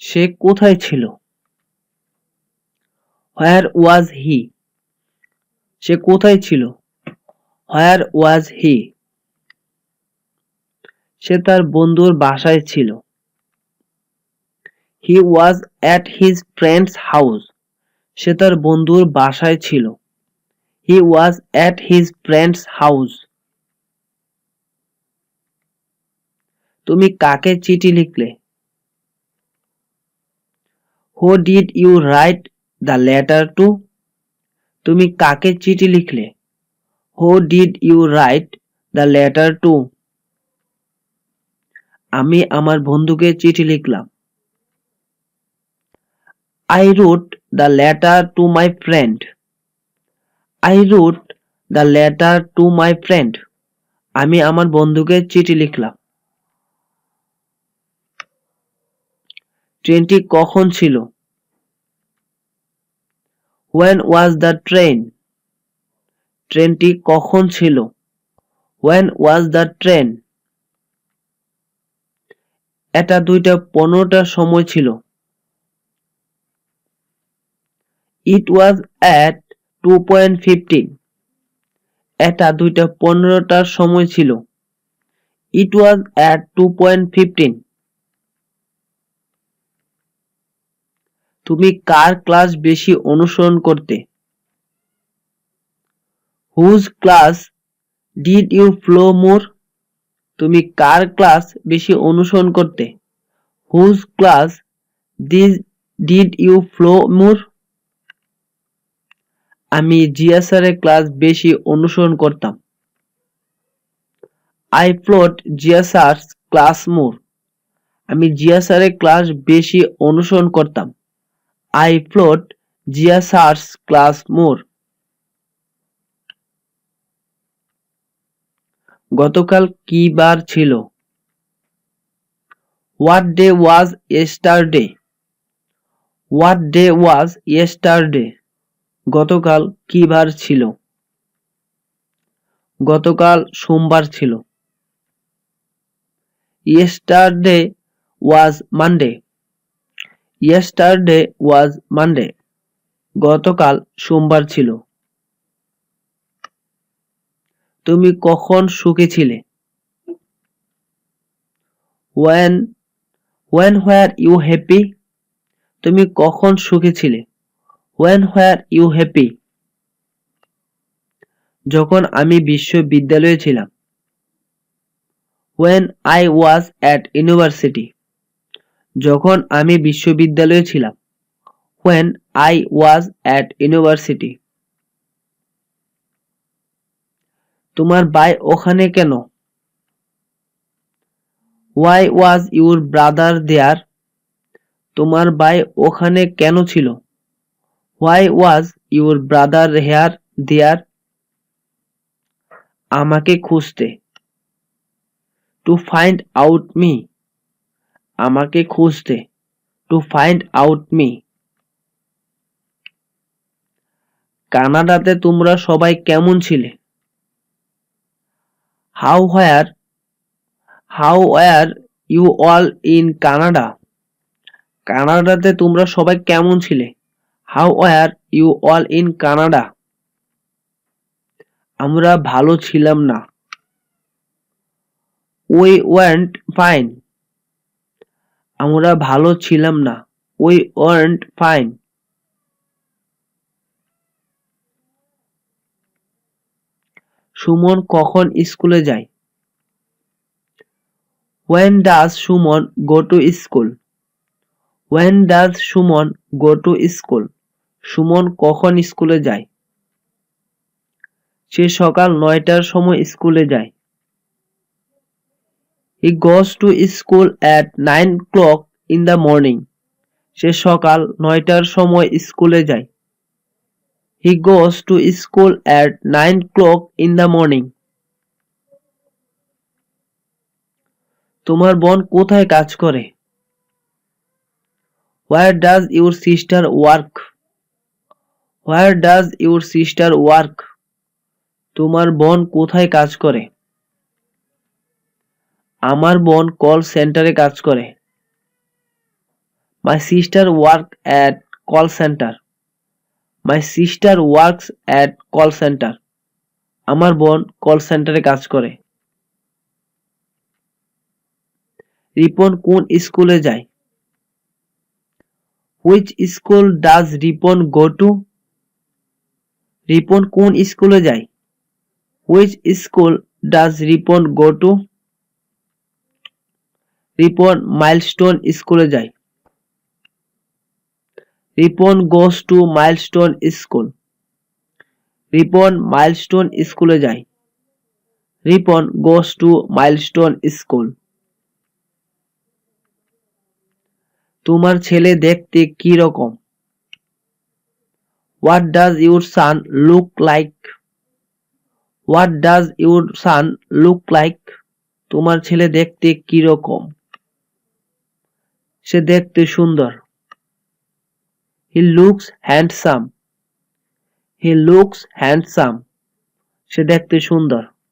সে কোথায় ছিল? হোয়ার ওয়াজ হি সে কোথায় ছিল? হোয়ার ওয়াজ হি সে তার বন্ধুর বাসায় ছিল। He was at his friend's house সে তার বন্ধুর বাসায় ছিল। He was at his friend's house তুমি কাকে চিঠি লিখলে? Who did you write the letter to তুমি কাকে চিঠি লিখলে? Who did you write the letter to আমি আমার বন্ধুকে চিঠি লিখলাম। I wrote the letter to my friend I wrote the letter to my friend আমি আমার বন্ধুকে চিঠি লিখলাম। ট্রেনটি কখন ছিল? হোয়েন ওয়াজ দ্য ট্রেন ট্রেনটি কখন ছিল? হোয়েন ওয়াজ দ্য ট্রেন এটা দুইটা পনেরোটার সময় ছিল। It was at two point fifteen এটা দুইটা পনেরোটার সময় ছিল। It was at two point fifteen তুমি কার ক্লাস বেশি অনুসরণ করতে? Whose class did you follow more তুমি কার ক্লাস বেশি অনুসরণ করতে? Whose class this did you follow more আমি জিয়া স্যারের ক্লাস বেশি অনুসরণ করতাম। I followed Zia class more আমি জিয়া স্যারের ক্লাস বেশি অনুসরণ করতাম। Followed Zia sir's class more গতকাল কি বার ছিল? What day was yesterday what day was yesterday গতকাল কি বার ছিল? গতকাল সোমবার ছিল। Yesterday was Monday yesterday was Monday গতকাল সোমবার ছিল। তুমি কখন সুখী ছিলে? When when were you happy তুমি কখন সুখী ছিলে? ওয়েন হোয়ার ইউ হ্যাপি যখন আমি বিশ্ববিদ্যালয়ে ছিলাম। When I was at university যখন আমি বিশ্ববিদ্যালয়ে ছিলাম when I was at university তোমার ভাই ওখানে কেন? Why was your brother there তোমার ভাই ওখানে কেন ছিল? Why was your brother here there আমাকে খুঁজতে। টু ফাইন্ড আউট মি আমাকে খুঁজতে টু ফাইন্ড আউট মি কানাডাতে তোমরা সবাই কেমন ছিলে? How were how were you all in Canada কানাডাতে তোমরা সবাই কেমন ছিলে? How were you all in Canada আমরা ভালো ছিলাম না। উই ওয়ান্ট ফাইন আমরা ভালো ছিলাম না। উই ওয়ান্ট ফাইন সুমন কখন স্কুলে যায়? When does Suman go to school when does Suman go to school Suman কখন স্কুলে যায়? সে সকাল নয়টার সময় স্কুলে যায়। He goes to school at nine clock in the morning সে সকাল নয়টার সময় স্কুলে যায়। He goes to school at nine clock in the morning তোমার বোন কোথায় কাজ করে? Where does your sister work where does your sister work তোমার বোন কোথায় কাজ করে? আমার বোন কল সেন্টারে কাজ করে। My sister work at call centre my sister works at call centre আমার বোন কল সেন্টারে কাজ করে। রিপন কোন স্কুলে যায়? Which school does Ripon go to Ripon কোন স্কুলে যায়? Which school does Ripon go to Ripon Milestone স্কুলে যায়। Ripon goes to Milestone school. Ripon Milestone স্কুলে যায়। Ripon goes to Milestone school. তোমার ছেলে দেখতে কি রকম? What does your son look like what does your son look like তোমার ছেলে দেখতে কি রকম? সে দেখতে সুন্দর। He looks handsome he looks handsome সে দেখতে সুন্দর।